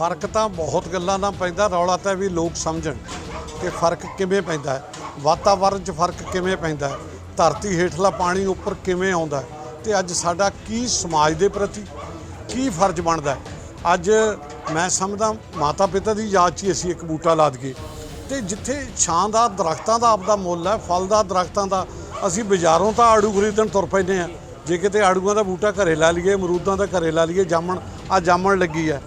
ਫ਼ਰਕ ਤਾਂ ਬਹੁਤ ਗੱਲਾਂ ਦਾ ਪੈਂਦਾ, ਰੌਲਾ ਤਾਂ ਵੀ ਲੋਕ ਸਮਝਣ ਕਿ ਫ਼ਰਕ ਕਿਵੇਂ ਪੈਂਦਾ ਹੈ। ਵਾਤਾਵਰਣ 'ਚ ਫ਼ਰਕ ਕਿਵੇਂ ਪੈਂਦਾ ਹੈ? ਧਰਤੀ ਹੇਠਲਾ ਪਾਣੀ ਉੱਪਰ ਕਿਵੇਂ ਆਉਂਦਾ ਹੈ? ਤੇ ਅੱਜ ਸਾਡਾ ਕੀ ਸਮਾਜ ਦੇ ਪ੍ਰਤੀ ਕੀ ਫਰਜ਼ ਬਣਦਾ ਅੱਜ ਮੈਂ ਸਮਝਦਾ ਮਾਤਾ ਪਿਤਾ ਦੀ ਯਾਦ 'ਚ ਹੀ ਅਸੀਂ ਇੱਕ ਬੂਟਾ ਲਾ ਦਈਏ। ਤੇ ਜਿੱਥੇ ਛਾਂ ਦਾ, ਦਰਖਤਾਂ ਦਾ ਆਪਦਾ ਮੁੱਲ ਹੈ, ਫਲ ਦਾ, ਦਰਖਤਾਂ ਦਾ, ਅਸੀਂ ਬਾਜ਼ਾਰੋਂ ਤਾਂ ਆੜੂ ਖਰੀਦਣ ਤੁਰ ਪੈਂਦੇ ਆ ਜੇ ਕਿਤੇ ਆੜੂਆਂ ਦਾ ਬੂਟਾ ਘਰੇ ਲਾ ਲਈਏ, ਅਮਰੂਦਾਂ ਦਾ ਘਰੇ ਲਾ ਲਈਏ, ਜਾਮਣ ਆ ਜਾਮਣ ਲੱਗੀ ਹੈ।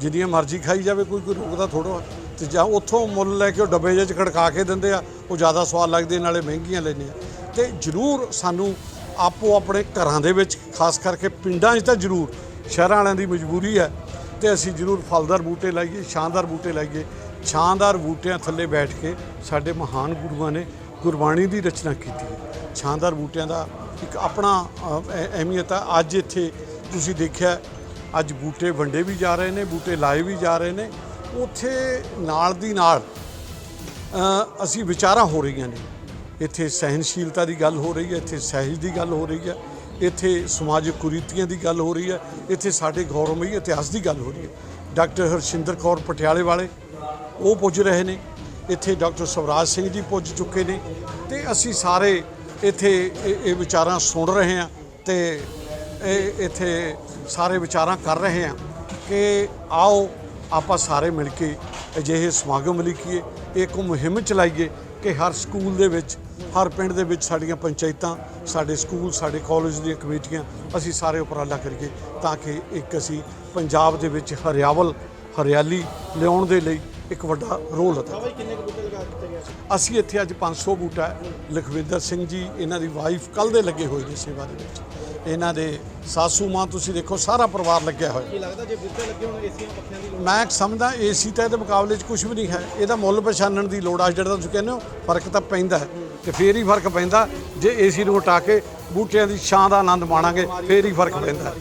ਜਿੰਨੀਆਂ ਮਰਜ਼ੀ ਖਾਈ ਜਾਵੇ, ਕੋਈ ਕੋਈ ਰੋਕਦਾ ਥੋੜ੍ਹਾ। ਤੇ ਜਾਂ ਉੱਥੋਂ ਮੁੱਲ ਲੈ ਕੇ ਉਹ ਡੱਬੇ ਜਿਹੇ 'ਚ ਖੜਕਾ ਕੇ ਦਿੰਦੇ ਆ, ਉਹ ਜ਼ਿਆਦਾ ਸਵਾਦ ਲੱਗਦੇ, ਨਾਲੇ ਮਹਿੰਗੀਆਂ ਲੈਂਦੇ ਆ। ਤੇ ਜ਼ਰੂਰ ਸਾਨੂੰ ਆਪੋ ਆਪਣੇ ਘਰਾਂ ਦੇ ਵਿੱਚ, ਖਾਸ ਕਰਕੇ ਪਿੰਡਾਂ 'ਚ ਤਾਂ ਜ਼ਰੂਰ, ਸ਼ਹਿਰਾਂ ਵਾਲਿਆਂ ਦੀ ਮਜਬੂਰੀ ਹੈ। ਤੇ ਅਸੀਂ ਜ਼ਰੂਰ ਫਲਦਾਰ ਬੂਟੇ ਲਾਈਏ, ਸ਼ਾਨਦਾਰ ਬੂਟੇ ਲਾਈਏ। ਸ਼ਾਨਦਾਰ ਬੂਟਿਆਂ ਥੱਲੇ ਬੈਠ ਕੇ ਸਾਡੇ ਮਹਾਨ ਗੁਰੂਆਂ ਨੇ ਗੁਰਬਾਣੀ ਦੀ ਰਚਨਾ ਕੀਤੀ ਹੈ। ਸ਼ਾਨਦਾਰ ਬੂਟਿਆਂ ਦਾ ਇੱਕ ਆਪਣਾ ਅਹਿਮੀਅਤ ਹੈ ਅੱਜ ਇੱਥੇ ਤੁਸੀਂ ਦੇਖਿਆ ਅੱਜ ਬੂਟੇ ਵੰਡੇ ਵੀ ਜਾ ਰਹੇ ਨੇ, ਬੂਟੇ ਲਾਏ ਵੀ ਜਾ ਰਹੇ ਨੇ। ਉੱਥੇ ਨਾਲ ਦੀ ਨਾਲ ਅਸੀਂ ਵਿਚਾਰਾਂ ਹੋ ਰਹੀਆਂ ਨੇ। ਇੱਥੇ ਸਹਿਨਸ਼ੀਲਤਾ ਦੀ ਗੱਲ ਹੋ ਰਹੀ ਹੈ, ਇੱਥੇ ਸਹਿਜ ਦੀ ਗੱਲ ਹੋ ਰਹੀ ਹੈ, ਇੱਥੇ ਸਮਾਜਿਕ ਕੁਰੀਤੀਆਂ ਦੀ ਗੱਲ ਹੋ ਰਹੀ ਹੈ, ਇੱਥੇ ਸਾਡੇ ਗੌਰਵਮਈ ਇਤਿਹਾਸ ਦੀ ਗੱਲ ਹੋ ਰਹੀ ਹੈ। ਡਾਕਟਰ ਹਰਸ਼ਿੰਦਰ ਕੌਰ ਪਟਿਆਲੇ ਵਾਲੇ ਉਹ ਪੁੱਜ ਰਹੇ ਨੇ, ਇੱਥੇ ਡਾਕਟਰ ਸਵਰਾਜ ਸਿੰਘ ਜੀ ਪੁੱਜ ਚੁੱਕੇ ਨੇ ਤੇ ਅਸੀਂ ਸਾਰੇ ਇੱਥੇ ਇਹ ਇਹ ਵਿਚਾਰਾਂ ਸੁਣ ਰਹੇ ਹਾਂ ਤੇ ਇਹ ਇੱਥੇ ਸਾਰੇ ਵਿਚਾਰਾਂ ਕਰ ਰਹੇ ਹਾਂ ਕਿ ਆਓ ਆਪਾਂ ਸਾਰੇ ਮਿਲ ਕੇ ਅਜਿਹੇ ਸਮਾਗਮ ਲਿਖੀਏ, ਇੱਕ ਮੁਹਿੰਮ ਚਲਾਈਏ ਕਿ ਹਰ ਸਕੂਲ ਦੇ ਵਿੱਚ, ਹਰ ਪਿੰਡ ਦੇ ਵਿੱਚ ਸਾਡੀਆਂ ਪੰਚਾਇਤਾਂ, ਸਾਡੇ ਸਕੂਲ, ਸਾਡੇ ਕਾਲਜ ਦੀਆਂ ਕਮੇਟੀਆਂ ਅਸੀਂ ਸਾਰੇ ਉਪਰਾਲਾ ਕਰੀਏ ਤਾਂ ਕਿ ਇੱਕ ਅਸੀਂ ਪੰਜਾਬ ਦੇ ਵਿੱਚ ਹਰਿਆਵਲ, ਹਰਿਆਲੀ ਲਿਆਉਣ ਦੇ ਲਈ ਇੱਕ ਵੱਡਾ ਰੋਲ ਅਦਾ ਬਾਬਾ ਜੀ ਕਿੰਨੇ ਕੁ ਬੂਟੇ ਲਗਾ ਦਿੱਤੇ ਗਏ ਅਸੀਂ ਇੱਥੇ ਅੱਜ 500 ਬੂਟਾ। ਲਖਵਿੰਦਰ ਸਿੰਘ ਜੀ ਇਹਨਾਂ ਦੀ ਵਾਈਫ ਕੱਲ ਦੇ ਲੱਗੇ ਹੋਏ ਨੇ ਸੇਵਾ ਦੇ ਵਿੱਚ। ਇਹਨਾਂ ਦੇ ਸਾਸੂ ਮਾਂ ਤੁਸੀਂ ਦੇਖੋ ਸਾਰਾ ਪਰਿਵਾਰ ਲੱਗਿਆ ਹੋਇਆ। ਕੀ ਲੱਗਦਾ ਜੇ ਬੂਟੇ ਲੱਗੇ ਹੋਣ ਏਸੀਆਂ ਪੱਖਿਆਂ ਦੀ ਲੋੜ? ਮੈਂ ਸਮਝਦਾ ਏਸੀ ਤਾਂ ਇਹਦੇ ਮੁਕਾਬਲੇ 'ਚ ਕੁਝ ਵੀ ਨਹੀਂ ਹੈ। ਇਹਦਾ ਮੁੱਲ ਪਛਾਣਨ ਦੀ ਲੋੜ ਆ ਜਿਹੜਾ ਤੁਸੀਂ ਕਹਿੰਦੇ ਹੋ ਫ਼ਰਕ ਤਾਂ ਪੈਂਦਾ ਹੈ। ਤੇ ਫੇਰ ਹੀ ਫ਼ਰਕ ਪੈਂਦਾ ਜੇ ਏਸੀ ਨੂੰ ਹਟਾ ਕੇ ਬੂਟਿਆਂ ਦੀ ਛਾਂ ਦਾ ਆਨੰਦ ਮਾਣਾਂਗੇ ਫੇਰ ਹੀ ਫ਼ਰਕ ਪੈਂਦਾ